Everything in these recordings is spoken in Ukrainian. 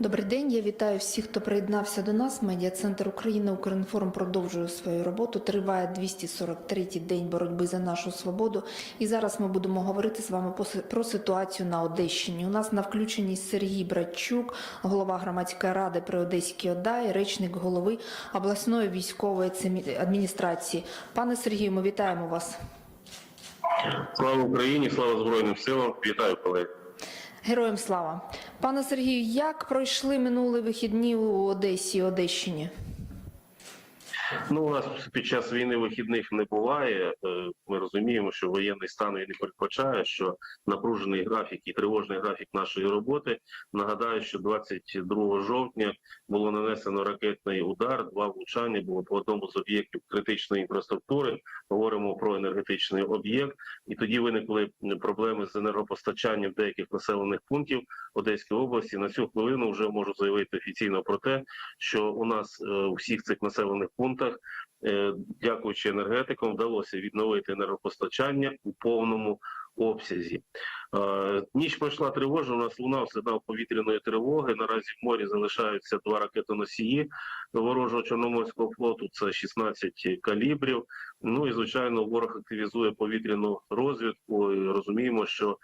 Добрий день. Я вітаю всіх, хто приєднався до нас. Медіа-центр України Укрінформ продовжує свою роботу. Триває 243-й день боротьби за нашу свободу. І зараз ми будемо говорити з вами про ситуацію на Одещині. У нас на включенні Сергій Братчук, голова громадської ради при Одеській ОДА і речник голови обласної військової адміністрації. Пане Сергію, ми вітаємо вас. Слава Україні, слава Збройним силам. Вітаю колеги. Героям слава. Пане Сергію, як пройшли минулі вихідні у Одесі і Одещині? Ну, у нас під час війни вихідних не буває. Е, Ми розуміємо, що воєнний стан і не передбачає, що напружений графік і тривожний графік нашої роботи. Нагадаю, що 22 жовтня було нанесено ракетний удар. Два влучання було по одному з об'єктів критичної інфраструктури. Говоримо про енергетичний об'єкт, і тоді виникли проблеми з енергопостачанням деяких населених пунктів Одеської області. На цю хвилину вже можу заявити офіційно про те, що у нас е, у всіх цих населених пунктах, е, дякуючи енергетикам, вдалося відновити енергопостачання у повному обсязі. Е, Ніч пройшла тривожно. У нас лунав сигнал повітряної тривоги. Наразі в морі залишаються два ракетоносії ворожого чорноморського флоту. Це 16 калібрів. Ну і звичайно, ворог активізує повітряну розвідку. І розуміємо, що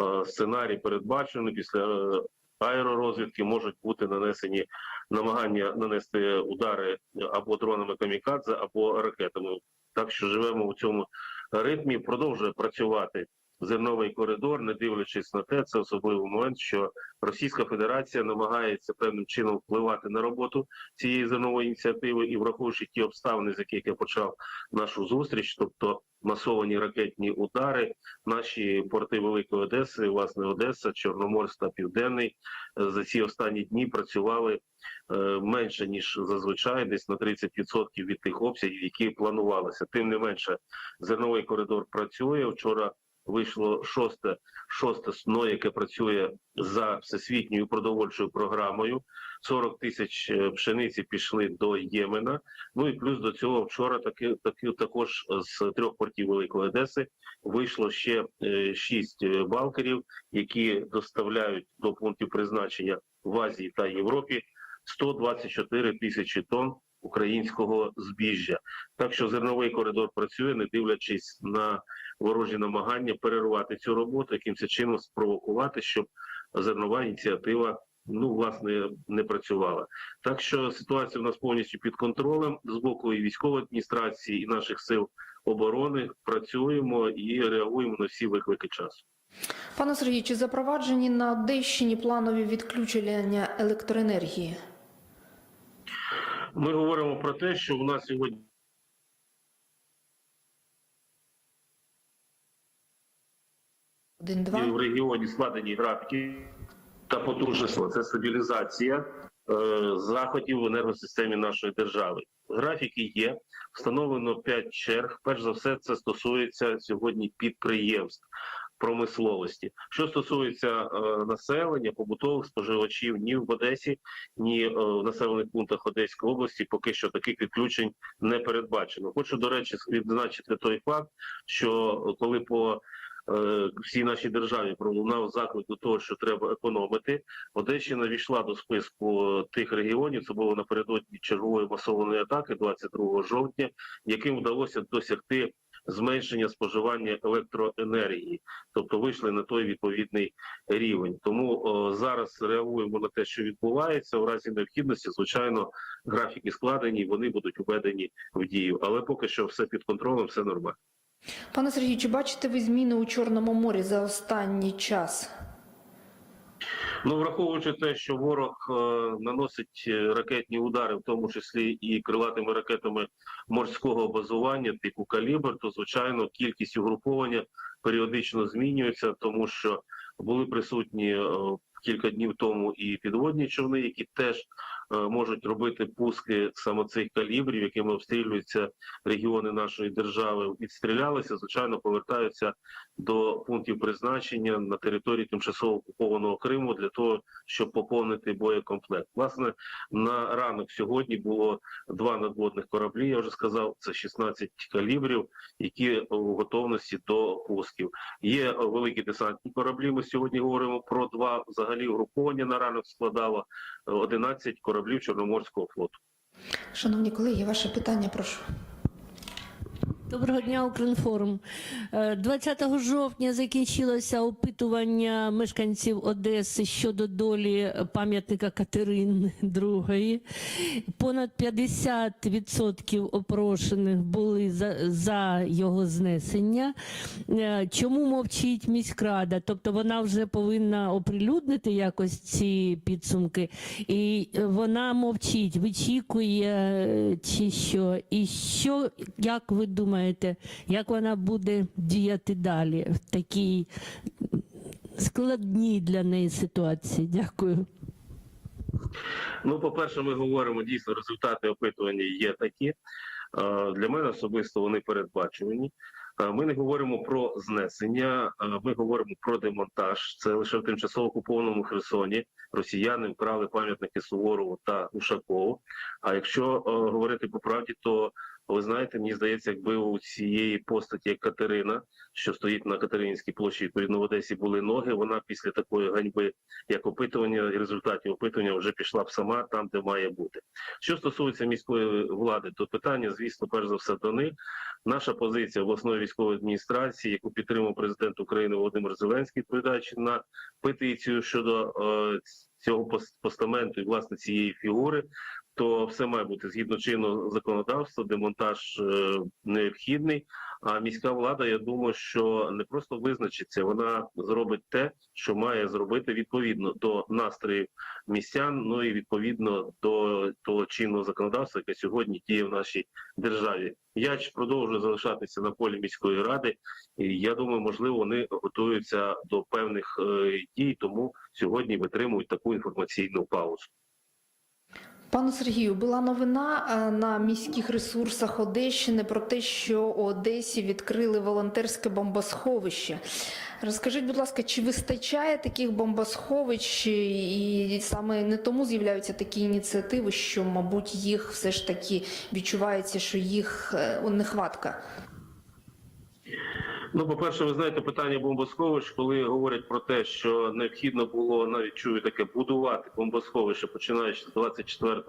е, сценарій передбачений після аеророзвідки можуть бути нанесені намагання нанести удари або дронами камікадзе, або ракетами. Так що живемо у цьому ритмі. Продовжує працювати зерновий коридор, не дивлячись на те, це особливий момент, що Російська Федерація намагається певним чином впливати на роботу цієї зернової ініціативи і враховуючи ті обставини, з яких я почав нашу зустріч, тобто масовані ракетні удари, наші порти Великої Одеси, власне Одеса, Чорноморськ та Південний е, за ці останні дні працювали е, менше ніж зазвичай, десь на 30% від тих обсягів, які планувалися. Тим не менше, зерновий коридор працює. Вчора вийшло шосте шосте сно, яке працює за всесвітньою продовольчою програмою. 40 тисяч е, пшениці пішли до Ємена. Ну і плюс до цього вчора таки, таки також з трьох портів Великої Одеси вийшло ще е, шість е, балкерів, які доставляють до пунктів призначення в Азії та Європі 124 тисячі тонн українського збіжжя. Так що зерновий коридор працює, не дивлячись на ворожі намагання перервати цю роботу, якимось чином спровокувати, щоб зернова ініціатива. Ну, власне, не працювала. Так що ситуація в нас повністю під контролем з боку і військової адміністрації, і наших сил оборони. Працюємо і реагуємо на всі виклики часу. Пане Сергію, чи запроваджені на Одещині планові відключення електроенергії? Ми говоримо про те, що у нас сьогодні Один два. в регіоні складені графіки та потужність. Це стабілізація е, заходів в енергосистемі нашої держави. Графіки є, встановлено 5 черг. Перш за все, це стосується сьогодні підприємств. Промисловості, що стосується е, населення, побутових споживачів, ні в Одесі, ні е, в населених пунктах Одеської області поки що таких відключень не передбачено. Хочу до речі відзначити той факт, що коли по е, всій нашій державі пролунав заклик до того, що треба економити. Одещина війшла до списку тих регіонів. Це було напередодні чергової масованої атаки, 22 жовтня, яким вдалося досягти зменшення споживання електроенергії, тобто вийшли на той відповідний рівень. Тому о, зараз реагуємо на те, що відбувається. У разі необхідності, звичайно, графіки складені, вони будуть введені в дію. Але поки що все під контролем, все нормально. Пане Сергію, чи бачите ви зміни у Чорному морі за останній час? Ну, враховуючи те, що ворог е, наносить е, ракетні удари, в тому числі і крилатими ракетами морського базування, типу калібр, то звичайно кількість угруповання періодично змінюється, тому що були присутні е, кілька днів тому і підводні човни, які теж можуть робити пуски саме цих калібрів, якими обстрілюються регіони нашої держави, відстрілялися, звичайно, повертаються до пунктів призначення на території тимчасово окупованого Криму для того, щоб поповнити боєкомплект. Власне, на ранок сьогодні було два надводних кораблі. Я вже сказав, це 16 калібрів, які у готовності до пусків. Є е, великі десантні кораблі. Ми сьогодні говоримо про два взагалі угруповання на ранок складало е, 11 кораблів Чорноморського флоту. Шановні колеги, ваше питання, прошу. Доброго дня, Укрінформ. Е, 20 жовтня закінчилося опитування мешканців Одеси щодо долі пам'ятника Катерини II. Понад 50% опрошених були за, за його знесення. Е, Чому мовчить міськрада? Тобто вона вже повинна оприлюднити якось ці підсумки, і е, вона мовчить, вичікує е, чи що. І що, як ви думаєте, як вона буде діяти далі в такій складній для неї ситуації? Дякую. Ну, по-перше, ми говоримо дійсно, результати опитування є такі. Е, Для мене особисто вони передбачувані. Е, Ми не говоримо про знесення, е, ми говоримо про демонтаж. Це лише в тимчасово окупованому Херсоні. Росіяни вкрали пам'ятники Суворову та Ушакову. А якщо говорити по правді, то ви знаєте, мені здається, якби у цієї постаті як Катерина, що стоїть на Катеринській площі, відповідно в Одесі були ноги. Вона після такої ганьби, як опитування, і результатів опитування вже пішла б сама там, де має бути. Що стосується міської влади, то питання, звісно, перш за все до них. Наша позиція обласної військової адміністрації, яку підтримав президент України Володимир Зеленський, відповідаючи на петицію щодо е, цього пос- постаменту і власне цієї фігури, то все має бути згідно чинного законодавства, демонтаж е, необхідний. А міська влада, я думаю, що не просто визначиться, вона зробить те, що має зробити відповідно до настроїв містян, ну і відповідно до того чинного законодавства, яке сьогодні діє в нашій державі. Я продовжую залишатися на полі міської ради, і я думаю, можливо, вони готуються до певних е, дій, тому сьогодні витримують таку інформаційну паузу. Пану Сергію, була новина е, на міських ресурсах Одещини про те, що у Одесі відкрили волонтерське бомбосховище. Розкажіть, будь ласка, чи вистачає таких бомбосховищ, і саме не тому з'являються такі ініціативи, що, мабуть, їх все ж таки відчувається, що їх е, нехватка? Ну, по-перше, ви знаєте, питання бомбосховищ, коли говорять про те, що необхідно було навіть чую таке будувати бомбосховище, починаючи з 24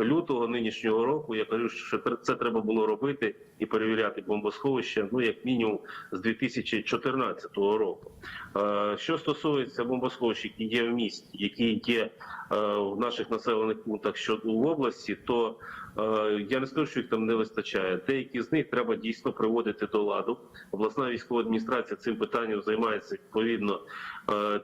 лютого нинішнього року. Я кажу, що це треба було робити і перевіряти бомбосховище, ну як мінімум з 2014 року. Е, Що стосується бомбосховищ, які є в місті, які є е, в наших населених пунктах щодо в області, то я не скажу, що їх там не вистачає. Деякі з них треба дійсно приводити до ладу. Обласна військова адміністрація цим питанням займається відповідно.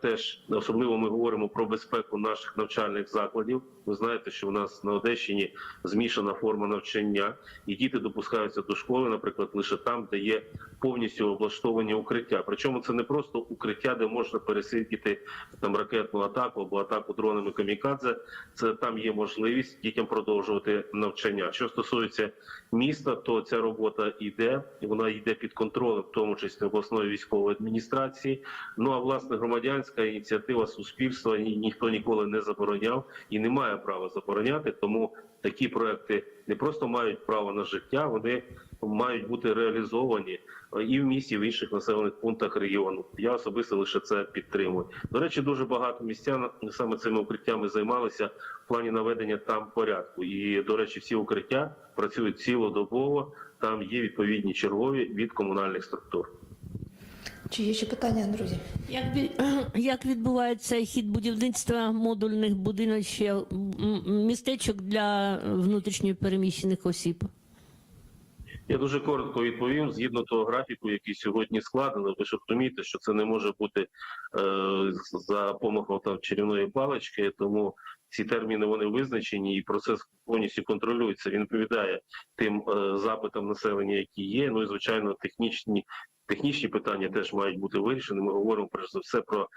Теж особливо ми говоримо про безпеку наших навчальних закладів. Ви знаєте, що в нас на Одещині змішана форма навчання, і діти допускаються до школи, наприклад, лише там, де є повністю облаштовані укриття. Причому це не просто укриття, де можна пересидіти там ракетну атаку або атаку дронами камікадзе. Це там є можливість дітям продовжувати навчання. Що стосується міста, то ця робота йде, і вона йде під контролем, в тому числі обласної військової адміністрації. Ну а власне громадянська ініціатива суспільства ні, ніхто ніколи не забороняв і не має права забороняти. Тому такі проекти не просто мають право на життя, вони мають бути реалізовані е, і в місті, і в інших населених пунктах регіону. Я особисто лише це підтримую. До речі, дуже багато містян саме цими укриттями займалися в плані наведення там порядку. І до речі, всі укриття працюють цілодобово. Там є відповідні чергові від комунальних структур. Чи є ще питання, друзі? Як, як відбувається хід будівництва модульних будиночів, містечок для внутрішньо переміщених осіб? Я дуже коротко відповім згідно того графіку, який сьогодні складено. Ви ж розумієте, що це не може бути е, за помахом там чарівної палички, тому ці терміни вони визначені, і процес повністю контролюється. Він відповідає тим е, запитам населення, які є. Ну і звичайно, технічні. Технічні питання теж мають бути вирішені. Ми говоримо перш за все про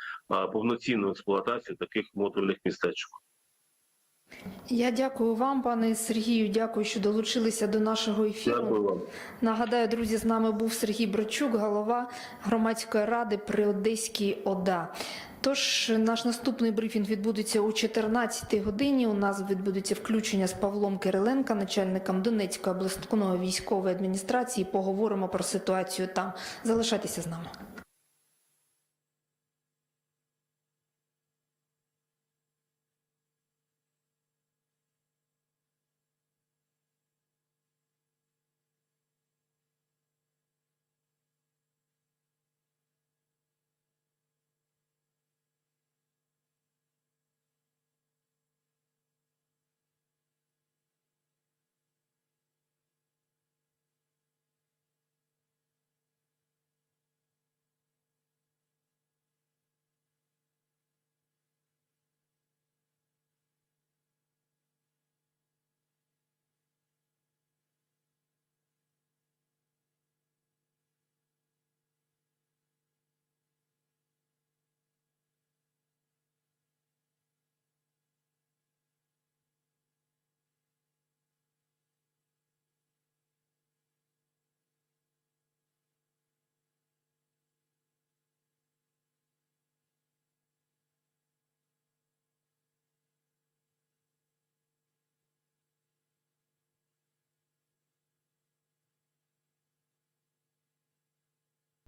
повноцінну експлуатацію таких модульних містечок. Я дякую вам, пане Сергію. Дякую, що долучилися до нашого ефіру. Дякую вам. Нагадаю, друзі, з нами був Сергій Брочук, голова громадської ради при Одеській ОДА. Тож наш наступний брифінг відбудеться о 14 годині. У нас відбудеться включення з Павлом Кириленка, начальником Донецької обласної військової адміністрації. Поговоримо про ситуацію там. Залишайтеся з нами.